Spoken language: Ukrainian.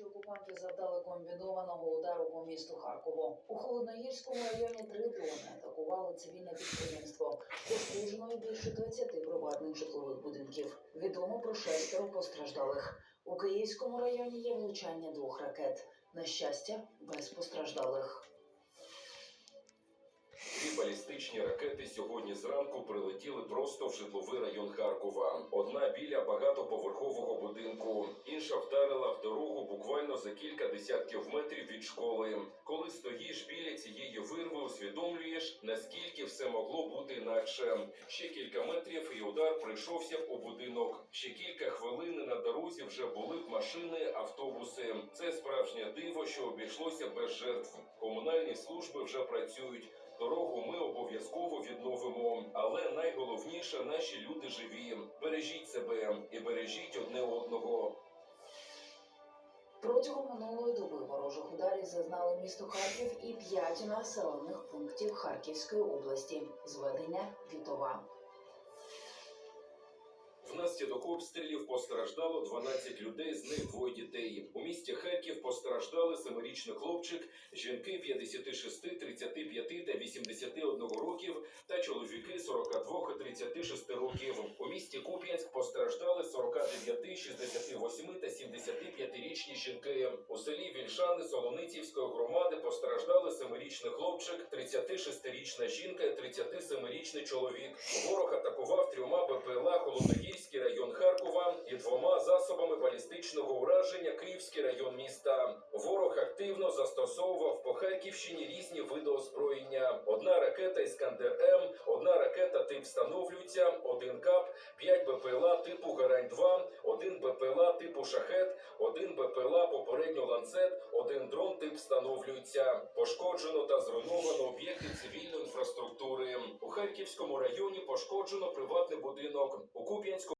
Російські окупанти завдали комбінованого удару по місту Харкову. У Холодногірському районі три дрони атакували цивільне підприємство. Пошкоджено більше 20 приватних житлових будинків. Відомо про шестеро постраждалих. У Київському районі є влучання двох ракет. На щастя, без постраждалих. Дві балістичні ракети сьогодні зранку прилетіли просто в житловий район Харкова. Одна біля багатоповерхового будинку, за кілька десятків метрів від школи. Коли стоїш біля цієї вирви, усвідомлюєш, наскільки все могло бути інакше. Ще кілька метрів і удар прийшовся б у будинок. Ще кілька хвилин на дорозі вже були б машини, автобуси. Це справжнє диво, що обійшлося без жертв. Комунальні служби вже працюють. Дорогу ми обов'язково відновимо, але найголовніше наші люди живі. Бережіть себе і бережіть Протягом минулої доби ворожих ударів зазнали місто Харків і п'ять населених пунктів Харківської області. Зведення Вітова. Внаслідок обстрілів постраждало 12 людей, з них двоє дітей. У місті Харків постраждали семирічний хлопчик, жінки 56, 35 та 81 років та чоловіки 42 і 36 років. У місті Куп'янськ постраждали 49, 68 75-річні жінки. У селі Вільшани Солоницівської громади постраждали семирічний хлопчик, 36-річна жінка і 37-річний чоловік. Ворог атакував трьома БПЛА Холодногірський район Харкова і двома засобами балістичного ураження Київський район міста. Ворог активно застосовував по Харківщині різні види озброєння. Ракета Іскандер М, одна ракета тип встановлюється, один КАП, 5 БПЛА типу Гарань 2 один БПЛА типу Шахет, один БПЛА попередньо ланцет, один дрон тип встановлюється. Пошкоджено та зруйновано об'єкти цивільної інфраструктури. У Харківському районі пошкоджено приватний будинок. У Куп'янському